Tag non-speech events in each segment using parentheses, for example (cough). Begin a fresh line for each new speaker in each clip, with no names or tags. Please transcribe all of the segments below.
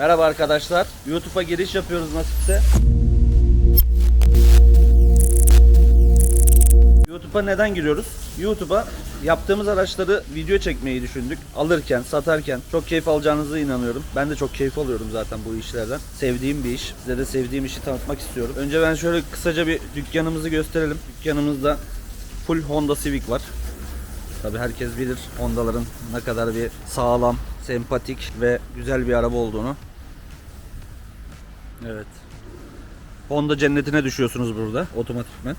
Merhaba arkadaşlar. YouTube'a giriş yapıyoruz nasipse. YouTube'a neden giriyoruz? YouTube'a yaptığımız araçları video çekmeyi düşündük. Alırken, satarken çok keyif alacağınızı inanıyorum. Ben de çok keyif alıyorum zaten bu işlerden. Sevdiğim bir iş. Size de sevdiğim işi tanıtmak istiyorum. Önce ben şöyle kısaca bir dükkanımızı gösterelim. Dükkanımızda full Honda Civic var. Tabi herkes bilir Honda'ların ne kadar bir sağlam, sempatik ve güzel bir araba olduğunu. Evet. Honda cennetine düşüyorsunuz burada otomatikmen.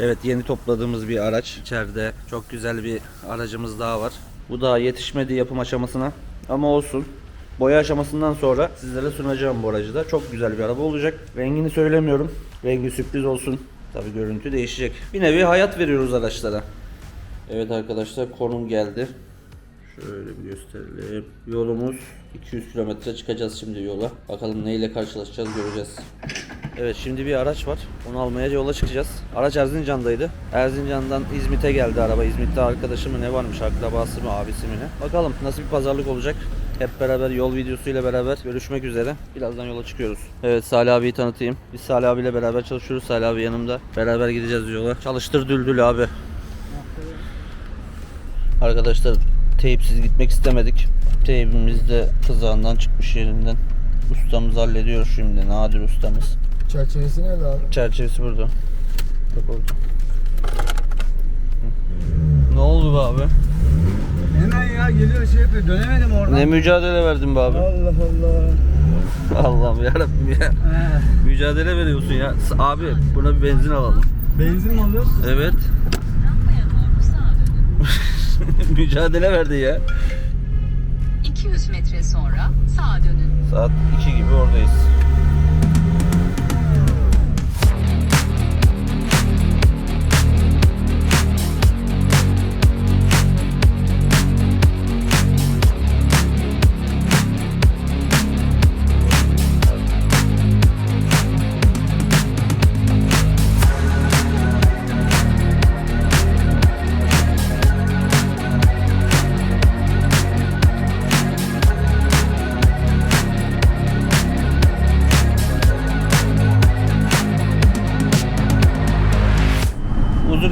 Evet yeni topladığımız bir araç. İçeride çok güzel bir aracımız daha var. Bu daha yetişmedi yapım aşamasına ama olsun. Boya aşamasından sonra sizlere sunacağım bu aracı da. Çok güzel bir araba olacak. Rengini söylemiyorum. Rengi sürpriz olsun. Tabi görüntü değişecek. Bir nevi hayat veriyoruz araçlara. Evet arkadaşlar konum geldi. Şöyle bir gösterelim. Yolumuz 200 kilometre çıkacağız şimdi yola. Bakalım neyle karşılaşacağız göreceğiz. Evet şimdi bir araç var. Onu almaya yola çıkacağız. Araç Erzincan'daydı. Erzincan'dan İzmit'e geldi araba. İzmit'te arkadaşı mı ne varmış, akrabası mı, abisi mi ne? Bakalım nasıl bir pazarlık olacak. Hep beraber yol videosuyla beraber görüşmek üzere. Birazdan yola çıkıyoruz. Evet Salih abiyi tanıtayım. Biz Salih abiyle beraber çalışıyoruz. Salih abi yanımda. Beraber gideceğiz yola. Çalıştır düldül abi. Arkadaşlar teyipsiz gitmek istemedik. Teybimiz de kızağından çıkmış yerinden. Ustamız hallediyor şimdi. Nadir ustamız.
Çerçevesi nerede abi?
Çerçevesi burada. Bak orada. Ne oldu be abi?
Hemen ya geliyor şey yapıyor. Dönemedim oradan.
Ne mücadele verdin be abi?
Allah Allah.
Allah'ım yarabbim ya. Mücadele veriyorsun ya. Abi buna bir benzin alalım.
Benzin mi alıyorsun?
Evet. (laughs) mücadele verdi ya.
200 metre sonra sağa dönün.
Saat 2 gibi oradayız.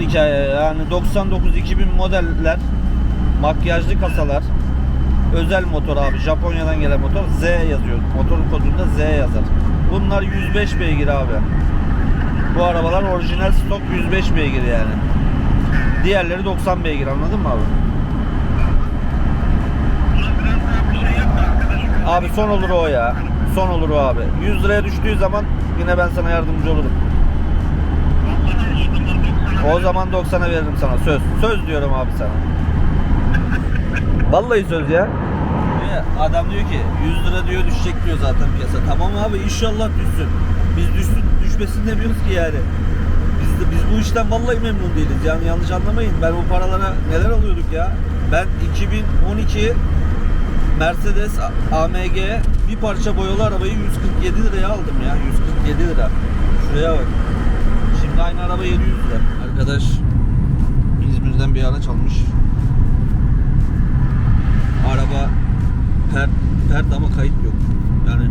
Hikaye yani 99-2000 modeller makyajlı kasalar özel motor abi Japonya'dan gelen motor Z yazıyor. Motorun kodunda Z yazar. Bunlar 105 beygir abi. Bu arabalar orijinal stok 105 beygir yani. Diğerleri 90 beygir anladın mı abi? Abi son olur o ya. Son olur o abi. 100 liraya düştüğü zaman yine ben sana yardımcı olurum o zaman 90'a veririm sana söz. Söz diyorum abi sana. Vallahi söz ya. Adam diyor ki 100 lira diyor düşecek diyor zaten piyasa. Tamam abi inşallah düşsün. Biz düşsün düşmesin demiyoruz ki yani. Biz de biz bu işten vallahi memnun değiliz. Yani yanlış anlamayın. Ben o paralara neler alıyorduk ya. Ben 2012 Mercedes AMG bir parça boyalı arabayı 147 liraya aldım ya. 147 lira. Şuraya bak. Şimdi aynı araba 700 lira. Arkadaş İzmir'den bir araç almış. Araba pert, pert ama kayıt yok. Yani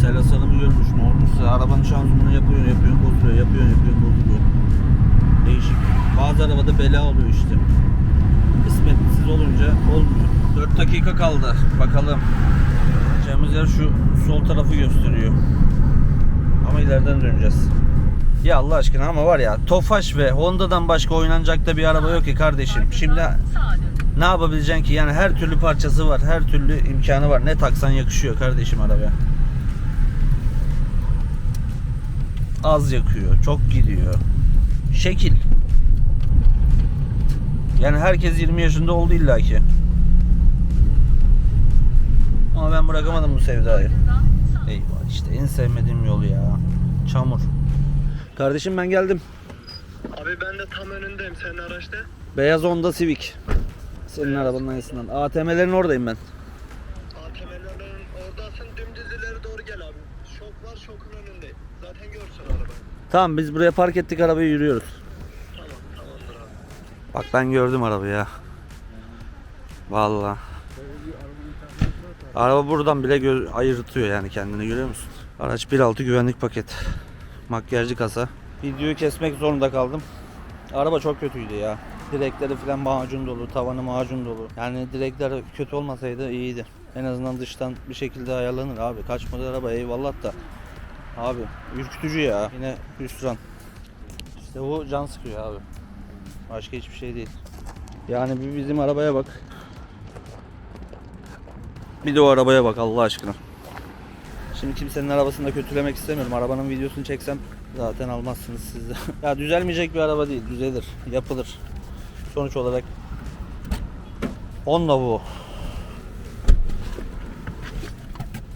sel hasanı görmüş ne olmuşsa arabanın şanzımanı yapıyor yapıyor bozuyor yapıyor yapıyor bozuyor. Değişik. Bazı arabada bela oluyor işte. Kısmetsiz olunca olmuyor. 4 dakika kaldı. Bakalım. Gideceğimiz yer şu sol tarafı gösteriyor. Ama ileriden döneceğiz. Ya Allah aşkına ama var ya Tofaş ve Honda'dan başka oynanacak da bir araba yok ki kardeşim. Şimdi ne yapabileceksin ki? Yani her türlü parçası var, her türlü imkanı var. Ne taksan yakışıyor kardeşim arabaya. Az yakıyor, çok gidiyor. Şekil. Yani herkes 20 yaşında oldu illaki. Ama ben bırakamadım bu sevdayı. Eyvah işte en sevmediğim yol ya. Çamur. Kardeşim ben geldim.
Abi ben de tam önündeyim senin araçta.
Beyaz Honda Civic. Senin arabanın aynısından. ATM'lerin oradayım ben.
ATM'lerin oradasın dümdüz ileri doğru gel abi. Şok var şokun önünde. Zaten görsün arabayı.
Tamam biz buraya park ettik arabayı yürüyoruz.
Tamam tamamdır abi.
Bak ben gördüm arabayı ya.
İçerisinde
Araba buradan bile ayırtıyor yani kendini görüyor musun? Araç 1.6 güvenlik paket. Makyajlı kasa. Videoyu kesmek zorunda kaldım. Araba çok kötüydü ya. Direkleri falan macun dolu, tavanı macun dolu. Yani direkler kötü olmasaydı iyiydi. En azından dıştan bir şekilde ayarlanır abi. Kaçmadı araba eyvallah da. Abi ürkütücü ya. Yine hüsran. İşte bu can sıkıyor abi. Başka hiçbir şey değil. Yani bir bizim arabaya bak. Bir de o arabaya bak Allah aşkına. Şimdi kimsenin arabasını da kötülemek istemiyorum. Arabanın videosunu çeksem zaten almazsınız siz de. (laughs) ya düzelmeyecek bir araba değil. Düzelir. Yapılır. Sonuç olarak Honda bu.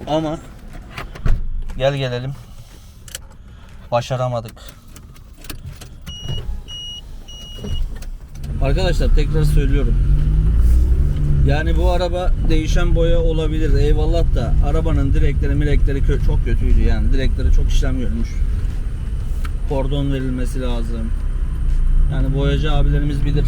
Ama gel gelelim. Başaramadık. Arkadaşlar tekrar söylüyorum. Yani bu araba değişen boya olabilir eyvallah da arabanın direkleri milekleri çok kötüydü yani direkleri çok işlem görmüş. Kordon verilmesi lazım. Yani boyacı abilerimiz bilir.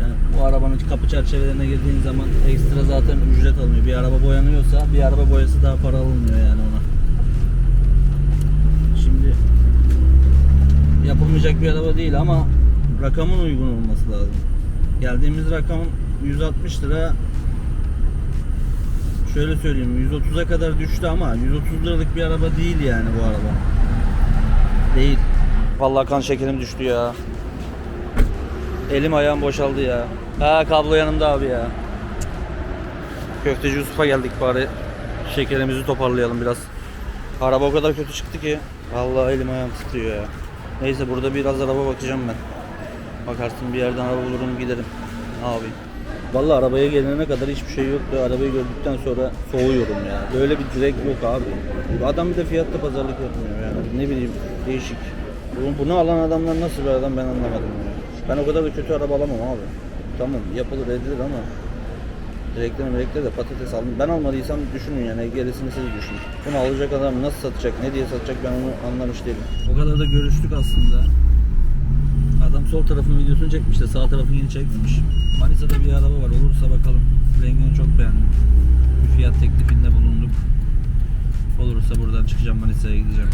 Yani bu arabanın kapı çerçevelerine girdiğin zaman ekstra zaten ücret alınıyor. Bir araba boyanıyorsa bir araba boyası daha para alınmıyor yani ona. Şimdi yapılmayacak bir araba değil ama rakamın uygun olması lazım. Geldiğimiz rakam 160 lira. Şöyle söyleyeyim 130'a kadar düştü ama 130 liralık bir araba değil yani bu araba. Değil. Vallahi kan şekerim düştü ya. Elim ayağım boşaldı ya. Ha kablo yanımda abi ya. Köfteci Yusuf'a geldik bari. Şekerimizi toparlayalım biraz. Araba o kadar kötü çıktı ki. Vallahi elim ayağım titriyor ya. Neyse burada biraz araba bakacağım ben. Bakarsın bir yerden araba bulurum giderim. Yapayım? Vallahi arabaya gelene kadar hiçbir şey yoktu. Arabayı gördükten sonra soğuyorum ya. Böyle bir direk yok abi. Adam bir de fiyatta pazarlık yapmıyor yani. Ne bileyim değişik. Bunu, bunu alan adamlar nasıl bir adam ben anlamadım ya. Ben o kadar da kötü araba alamam abi. Tamam yapılır edilir ama direkleri direkleri de patates aldım. Ben almadıysam düşünün yani gerisini siz düşünün. Bunu alacak adam nasıl satacak, ne diye satacak ben onu anlamış değilim. O kadar da görüştük aslında. Sol tarafın videosunu çekmiş de sağ tarafını çekmemiş. Manisa'da bir araba var olursa bakalım. Rengini çok beğendim. Bir fiyat teklifinde bulunduk. Olursa buradan çıkacağım Manisa'ya gideceğim.